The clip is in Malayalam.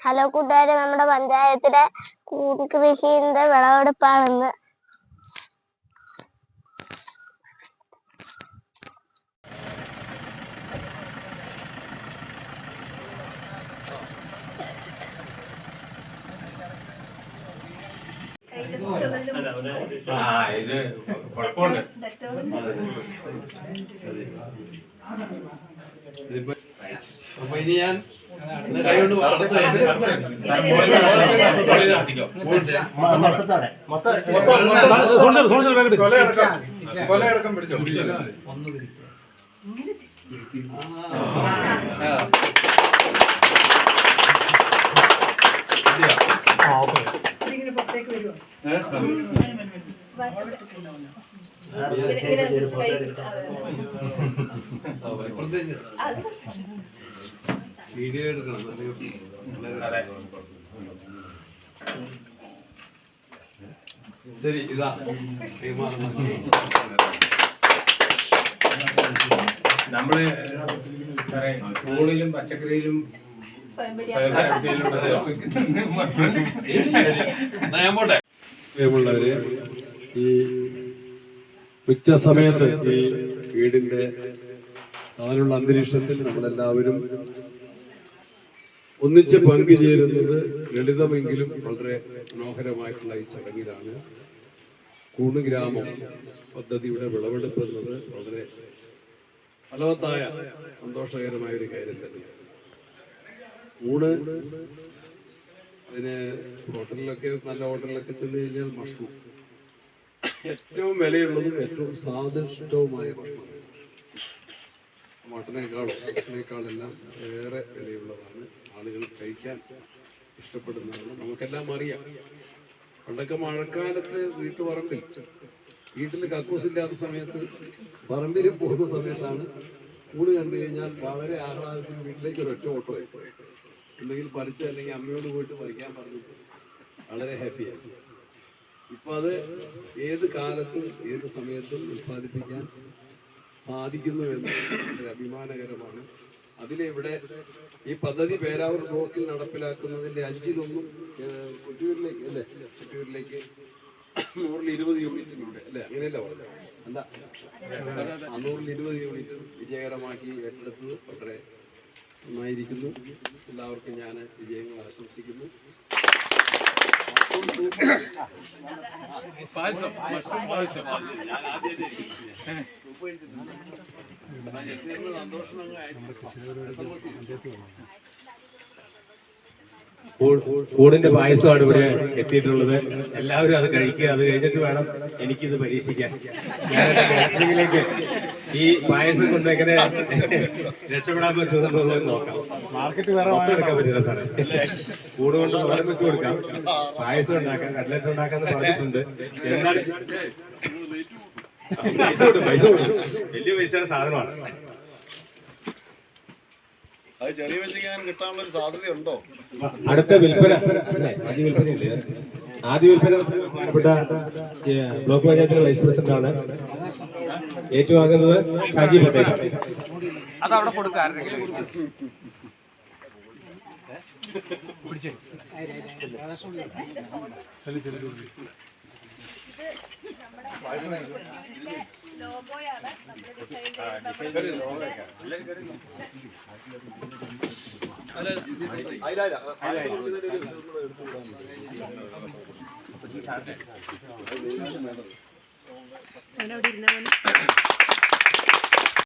ഹലോ കൂട്ടുകാരെ നമ്മുടെ പഞ്ചായത്തിലെ കൃഷിന്റെ വിളവെടുപ്പാണെന്ന്. ആ ഇത് കുഴപ്പമുണ്ട്. ഇതിപ്പോ അപ്പൊ ഇനി ഞാൻ കൈകൊണ്ട് കൊലയടക്കം പിടിച്ചോ വരുമോ വീഡിയോ എടുക്കണം ശരി ഇതാ നമ്മൾ സാറേ സ്കൂളിലും പച്ചക്കറിയിലും പ്രിയമുള്ളവര് ഈ ഉച്ച സമയത്ത് ഈ വീടിന്റെ തണലുള്ള അന്തരീക്ഷത്തിൽ നമ്മളെല്ലാവരും ഒന്നിച്ച് പങ്കുചേരുന്നത് ലളിതമെങ്കിലും വളരെ മനോഹരമായിട്ടുള്ള ഈ ചടങ്ങിലാണ്. കൂണ് ഗ്രാമം പദ്ധതിയുടെ വിളവെടുപ്പ് എന്നത് വളരെ ഫലവത്തായ സന്തോഷകരമായ ഒരു കാര്യം തന്നെയാണ്. ഊണ് അതിന് ഹോട്ടലിലൊക്കെ നല്ല ഹോട്ടലിലൊക്കെ ചെന്ന് കഴിഞ്ഞാൽ ഭക്ഷണം. ഏറ്റവും വിലയുള്ളതും ഏറ്റവും സ്വാദിഷ്ടവുമായ ഭക്ഷണം. മട്ടനേക്കാളും മട്ടനേക്കാളെല്ലാം ഏറെ വിലയുള്ളതാണ്. ആളുകൾ കഴിക്കാൻ ഇഷ്ടപ്പെടുന്നതാണ്. നമുക്കെല്ലാം അറിയാം. പണ്ടൊക്കെ മഴക്കാലത്ത് വീട്ടുപറമ്പിൽ വീട്ടിൽ കക്കൂസില്ലാത്ത സമയത്ത് പറമ്പിൽ പോകുന്ന സമയത്താണ് ഊണ് കണ്ടു കഴിഞ്ഞാൽ വളരെ ആഹ്ലാദത്തിന് വീട്ടിലേക്ക് ഒരു ഒറ്റ ഓട്ടോ എന്തെങ്കിലും പറിച്ച് അല്ലെങ്കിൽ അമ്മയോട് പോയിട്ട് പറിക്കാൻ പറഞ്ഞിട്ട് വളരെ ഹാപ്പിയായി. ഇപ്പൊ അത് ഏത് കാലത്തും ഏത് സമയത്തും ഉത്പാദിപ്പിക്കാൻ സാധിക്കുന്നു എന്ന് ഒരു അഭിമാനകരമാണ്. അതിലിവിടെ ഈ പദ്ധതി പേരാവൂർ ബ്ലോക്കിൽ നടപ്പിലാക്കുന്നതിന്റെ അഞ്ചിലൊന്നും ഏഹ്, കൊട്ടിയൂരിലേക്ക് അല്ലേ? കൊട്ടിയൂരിലേക്ക് നൂറിൽ ഇരുപത് യൂണിറ്റിലൂടെ അല്ലേ? അങ്ങനെയല്ല എന്താ? നൂറിൽ ഇരുപത് യൂണിറ്റ് വിജയകരമാക്കി ഏറ്റെടുത്തത് വളരെ നന്നായിരിക്കുന്നു. എല്ലാവർക്കും ഞാൻ വിജയങ്ങൾ ആശംസിക്കുന്നു. പായസം കൂടിന്റെ പായസമാണ് ഇവിടെ എത്തിയിട്ടുള്ളത്. എല്ലാവരും അത് കഴിക്കുക. അത് കഴിഞ്ഞിട്ട് വേണം എനിക്കിത് പരീക്ഷിക്കാൻ. ഞാൻ കാറ്ററിംഗിലേക്ക് ഈ പായസം കൊണ്ട് എങ്ങനെ രക്ഷപ്പെടാൻ പറ്റുമെന്നുള്ളത് നോക്കാം. മാർക്കറ്റ് വേറെ എടുക്കാൻ പറ്റില്ല സാറേ. കൂട് കൊണ്ട് തോരൻ വെച്ച് കൊടുക്കാം. പായസം ഉണ്ടാക്കാം. കട്ലറ്റ് ഉണ്ടാക്കാന്ന് പറഞ്ഞിട്ടുണ്ട്. എന്നാൽ പൈസ കൊടുക്കും പൈസ കൊടുക്കും വലിയ പൈസയുടെ സാധനമാണ്. അത് ചെറിയ പൈസയ്ക്ക് കിട്ടാനുള്ള ഒരു സാധ്യതയുണ്ടോ? അടുത്ത വിൽപ്പന. അല്ലേ? ആദ്യ വിൽപ്പനയില്ലേ? ആദ്യ വിൽപ്പന ബഹുമാനപ്പെട്ട ബ്ലോക്ക് പഞ്ചായത്തിലെ വൈസ് പ്രസിഡന്റ് ആണ്. ഏറ്റുവാങ്ങുന്നത് ഷാജി പട്ടേൽ. ലോഗോയാണ് നമ്മൾ ഡിസൈൻ വിടാൻ അവനവിടെ ഇരുന്ന